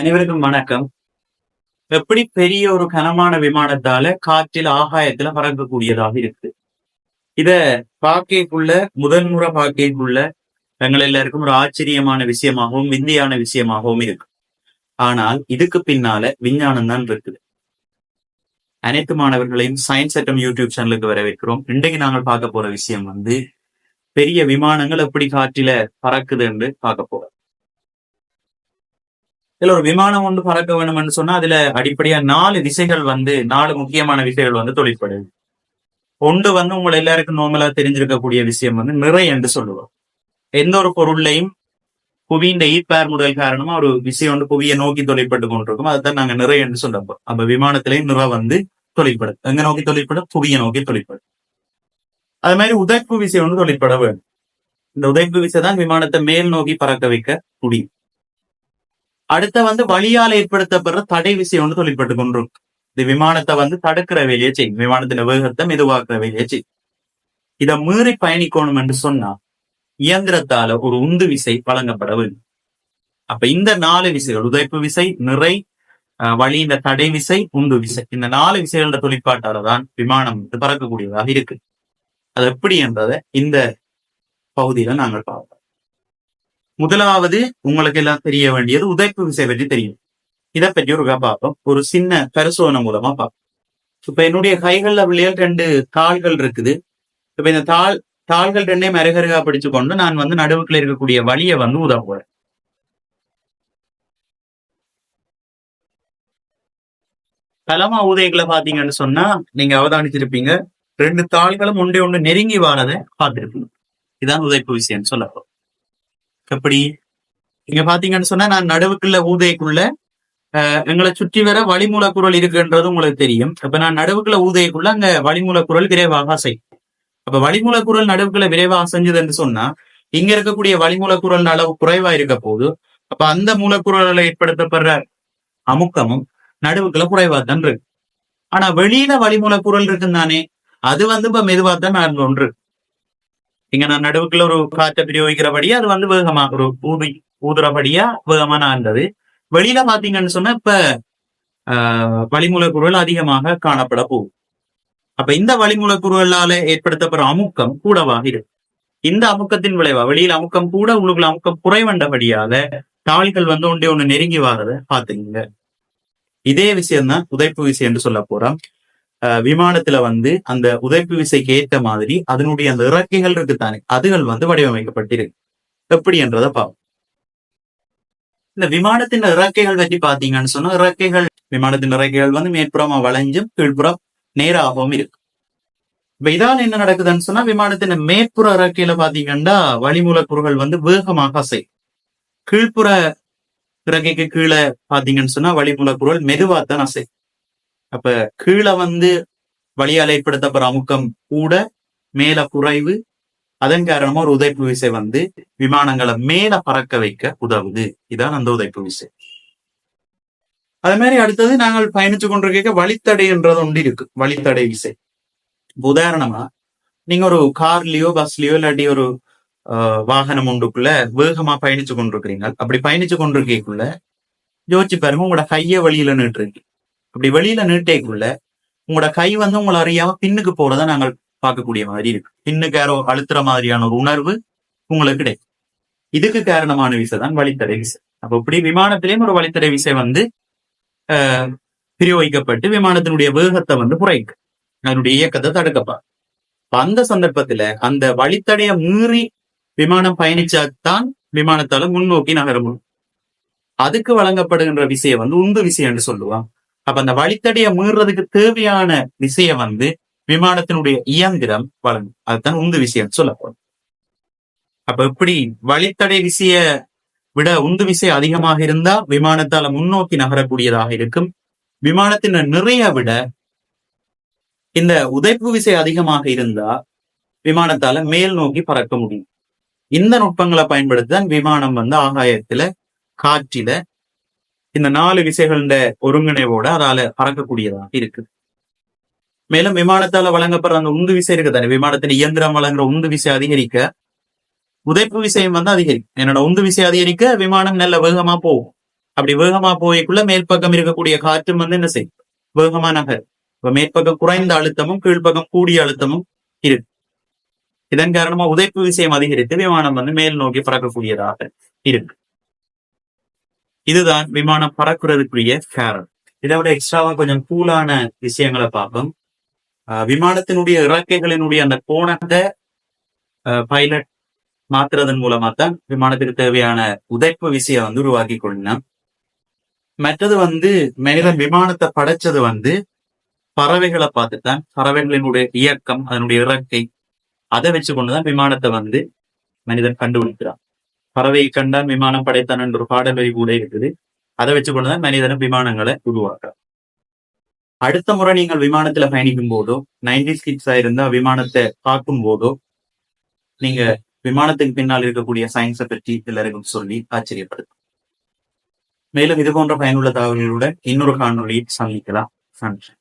அனைவருக்கும் வணக்கம். எப்படி பெரிய ஒரு கனமான விமானத்தால காற்றில் ஆகாயத்துல பறக்கக்கூடியதாக இருக்கு. இத பார்க்கக்குள்ள முதன்முறை பாக்கைக்குள்ள எங்கள் எல்லாருக்கும் ஒரு ஆச்சரியமான விஷயமாகவும் விந்தியான விஷயமாகவும் இருக்கு. ஆனால் இதுக்கு பின்னால விஞ்ஞானம் தான் இருக்குது. அனைத்து மாணவர்களையும் சயின்ஸ் அட்டம் யூடியூப் சேனலுக்கு வரவேற்கிறோம். இன்றைக்கு நாங்கள் பார்க்க போற விஷயம் வந்து பெரிய விமானங்கள் எப்படி காற்றில பறக்குது என்று பார்க்க போறோம். இதுல ஒரு விமானம் ஒன்று பறக்க வேணும்னு சொன்னா அதுல அடிப்படையா நாலு விசைகள் வந்து நாலு முக்கியமான விசைகள் வந்து தொழிற்படுது. ஒன்று வந்து உங்களை எல்லாருக்கும் நோமலா தெரிஞ்சிருக்கக்கூடிய விஷயம் வந்து நிறை என்று சொல்லுவோம். எந்த ஒரு பொருளையும் புவியின் ஈர்ப்பார் முதல் காரணமா ஒரு விஷயம் வந்து புவியை நோக்கி தொழிற்பட்டு கொண்டிருக்கும். அதுதான் நாங்க நிறை என்று சொல்லப்போ அப்ப விமானத்திலேயும் நிறை வந்து தொழிற்படும். எங்க நோக்கி தொழிற்படும்? புவியை நோக்கி தொழிற்படும். அது மாதிரி உதைப்பு விசை ஒன்று தொழிற்பட வேண்டும். இந்த உதைப்பு விசை தான் விமானத்தை மேல் நோக்கி பறக்க வைக்க முடியும். அடுத்த வந்து வழியால ஏற்படுத்தப்படுற தடை விசை ஒன்று தொழிற்பட்டு கொண்டிருக்கும். இது விமானத்தை வந்து தடுக்கிற வேலையை செய்யும். விமானத்தின் வேகத்தை மெதுவாக்குற வேலையை செய்யும். இதை மீறி பயணிக்கணும் என்று சொன்னா இயந்திரத்தால ஒரு உந்து விசை வழங்கப்பட வேண்டும். அப்ப இந்த நாலு விசைகள் உதைப்பு விசை நிறை வழி இந்த தடை விசை உந்து விசை இந்த நாலு விசைகளோட தொழிற்பாட்டால தான் விமானம் பறக்கக்கூடியதாக இருக்கு. அது எப்படி என்றதை இந்த பகுதியில நாங்கள் பார்ப்போம். முதலாவது உங்களுக்கு எல்லாம் தெரிய வேண்டியது உதைப்பு விசை பற்றி தெரியும். இதை பற்றி ஒரு பார்ப்போம் ஒரு சின்ன பரிசோதனை மூலமா பார்ப்போம் இப்ப என்னுடைய கைகள்ல விளையால் ரெண்டு தாள்கள் இருக்குது. இப்ப இந்த தாள் தாள்கள் ரெண்டையும் அருகருகா பிடிச்சு கொண்டு நான் வந்து நடுவுக்குள்ள இருக்கக்கூடிய வழியை வந்து உதவ போறேன். கலமா ஊதைகளை பாத்தீங்கன்னு சொன்னா நீங்க அவதானிச்சிருப்பீங்க. ரெண்டு தாள்களும் ஒன்றே ஒன்று நெருங்கி வாரதை பார்த்திருப்பீங்க இதான் உதைப்பு விஷயம் சொல்லப்போ எப்படி? இங்க பாத்தீங்கன்னு சொன்னா நான் நடுவுக்குள்ள ஊதைக்குள்ள எங்களை சுற்றி வர வழிமூலக்குரல் இருக்குன்றது உங்களுக்கு தெரியும். அப்ப நான் நடுவுக்குள்ள ஊதைக்குள்ள அங்க வழிமூலக்குரல் விரைவாக அசை. அப்ப வழிமூலக்குரல் நடுவுக்குள்ள விரைவாக அசைஞ்சது என்று சொன்னா இங்க இருக்கக்கூடிய வழிமூலக்குரல் அளவு குறைவா இருக்க போது அப்ப அந்த மூலக்குரலில் ஏற்படுத்தப்படுற அமுக்கமும் நடுவுக்குள்ள குறைவா தான் இருக்கு. ஆனா வெளியில வழிமூலக்குரல் இருக்குன்னு தானே அது வந்து இப்ப மெதுவா தான் நான் ஒன்று. இங்க நான் நடுவுக்குள்ள ஒரு காற்றை பிரயோகிக்கிறபடி அது வந்து வேகமா ஒரு ஊதி ஊதுறபடியா வேகமா நான் இருந்தது வெளியில பாத்தீங்கன்னு சொன்னா இப்ப வழிமூலக்குரல் அதிகமாக காணப்பட போகும் அப்ப இந்த வழிமூலக்குரலால ஏற்படுத்தப்படுற அமுக்கம் கூடவாக இருக்கு. இந்த அமுக்கத்தின் விளைவா வெளியில அமுக்கம் கூட உள்ளுக்குள்ள அமுக்கம் குறைவண்டபடியாக தாள்கள் வந்து ஒன்றே ஒண்ணு நெருங்கி வாரத பாத்துக்கீங்க இதே விஷயம்தான் உதைப்பு விஷயம் என்று சொல்ல போறோம். விமானத்துல வந்து அந்த உதைப்பு விசைக்கு ஏற்ற மாதிரி அதனுடைய அந்த இறக்கைகள் இருக்குத்தானே அதுகள் வந்து வடிவமைக்கப்பட்டிருக்கு. எப்படி என்றதை பார்ப்போம் இந்த விமானத்தின் இறக்கைகள் பற்றி பாத்தீங்கன்னு சொன்னா இறக்கைகள் விமானத்தின் இறக்கைகள் வந்து மேற்புறமா வளைஞ்சும் கீழ்ப்புறம் நேராகவும் இருக்கு. இப்ப இதால் என்ன நடக்குதுன்னு சொன்னா விமானத்தின் மேற்புற இறக்கையில பாத்தீங்கன்னா வழிமூலக்கூறுகள் வந்து வேகமாக அசை கீழ்ப்புற இறக்கைக்கு கீழே பாத்தீங்கன்னு சொன்னா வழிமூலக்கூறுகள் மெதுவாத்தான் அசை அப்ப கீழே வந்து வழியால் ஏற்படுத்தப்படுற அமுக்கம் கூட மேல குறைவு அதன் காரணமா ஒரு உதைப்பு விசை வந்து விமானங்களை மேல பறக்க வைக்க உதவுது. இதான் அந்த உதைப்பு விசை. அதே மாதிரி அடுத்தது நாங்கள் பயணிச்சு கொண்டிருக்க வழித்தடைன்றது ஒன்று இருக்கு வழித்தடை விசை. உதாரணமா நீங்க ஒரு கார்லயோ பஸ்லயோ இல்லாட்டி ஒரு வாகனம் ஒன்றுக்குள்ள வேகமா பயணிச்சு கொண்டிருக்கிறீங்க அப்படி பயணிச்சு கொண்டிருக்கக்குள்ள யோசிச்சு பாருங்க உங்களோட கைய வழியில நின்று இருக்கு அப்படி வெளியில நீட்டேக்குள்ள உங்களோட கை வந்து உங்களை அறியாம பின்னுக்கு போறத நாங்கள் பார்க்கக்கூடிய மாதிரி இருக்கு. பின்னுக்கு யாரோ அழுத்துற மாதிரியான ஒரு உணர்வு உங்களுக்கு கிடைக்கும். இதுக்கு காரணமான விசை தான் வழித்தடை விசை. அப்ப இப்படி விமானத்திலேயும் ஒரு வழித்தடை விசை வந்து பிரயோகிக்கப்பட்டு விமானத்தினுடைய வேகத்தை வந்து குறைக்கு அதனுடைய இயக்கத்தை தடுக்கப்பா அந்த சந்தர்ப்பத்துல அந்த வழித்தடைய மீறி விமானம் பயணிச்சாதான் விமானத்தால முன்னோக்கி நகர முடியும். அதுக்கு வழங்கப்படுகின்ற விஷயம் வந்து உந்து விஷயம் என்று சொல்லுவான் அப்ப அந்த வழித்தடையை மீறதுக்கு தேவையான விசையை வந்து விமானத்தினுடைய இயந்திரம் வழங்கும். அதுதான் உந்து விஷயம் சொல்லப்படும். அப்ப எப்படி வழித்தடை விசைய விட உந்து விசை அதிகமாக இருந்தா விமானத்தால முன்னோக்கி நகரக்கூடியதாக இருக்கும். விமானத்தின் நிறைய விட இந்த உதைப்பு விசை அதிகமாக இருந்தா விமானத்தால மேல் நோக்கி பறக்க முடியும். இந்த நுட்பங்களை பயன்படுத்தி தான் விமானம் வந்து ஆகாயத்துல காற்றில இந்த நாலு விசைகள ஒருங்கிணைவோட அதால பறக்கக்கூடியதாக இருக்குது. மேலும் விமானத்தால வழங்கப்படுற அந்த உந்து விசை இருக்குதானே விமானத்தின் இயந்திரம் வழங்குற உந்து விசை அதிகரிக்க உதைப்பு விசையும் வந்து அதிகரிக்கும். என்னோட உந்து விசை அதிகரிக்க விமானம் நல்ல வேகமா போகும். அப்படி வேகமா போய்க்குள்ள மேற்பக்கம் இருக்கக்கூடிய காற்றும் வந்து என்ன செய்யும்? வேகமா நகர் இப்ப மேற்பக்கம் குறைந்த அழுத்தமும் கீழ்ப்பக்கம் கூடிய அழுத்தமும் இருக்கு. இதன் காரணமா உதைப்பு விசயம் அதிகரித்து விமானம் வந்து மேல் நோக்கி பறக்கக்கூடியதாக இருக்கு. இதுதான் விமானம் பறக்கிறதுக்குரிய ஃபேரர் இதை விட எக்ஸ்ட்ராவா கொஞ்சம் கூலான விஷயங்களை பார்ப்போம். ஆஹ் விமானத்தினுடைய இறக்கைகளினுடைய அந்த கோணத்தை பைலட் மாத்துறதன் மூலமா தான் விமானத்துக்கு தேவையான உதைப்பு விசையை வந்து உருவாக்கி கொள்ளலாம் மற்றது வந்து மனிதன் விமானத்தை படைச்சது வந்து பறவைகளை பார்த்துத்தான். பறவைகளினுடைய இயக்கம் அதனுடைய இறக்கை அதை வச்சு கொண்டுதான் விமானத்தை வந்து மனிதன் கண்டுபிடிக்கிறான். பறவையை கண்டான் விமானம் படைத்தான் என்ற ஒரு பாடல் கூட இருக்குது. அதை வச்சு கொண்டுதான் மனிதனும் விமானங்களை உருவாக்குறான். அடுத்த முறை நீங்கள் விமானத்துல பயணிக்கும் போதோ நைன்டி கிட்ஸா இருந்தா விமானத்தை பார்க்கும் போதோ நீங்க விமானத்துக்கு பின்னால் இருக்கக்கூடிய சயின்ஸை பற்றி எல்லாருக்கும் சொல்லி ஆச்சரியப்படுத்தும் மேலும் இது போன்ற பயனுள்ள தகவல்களுடன் இன்னொரு காணொலியை சந்திக்கலாம். நன்றி.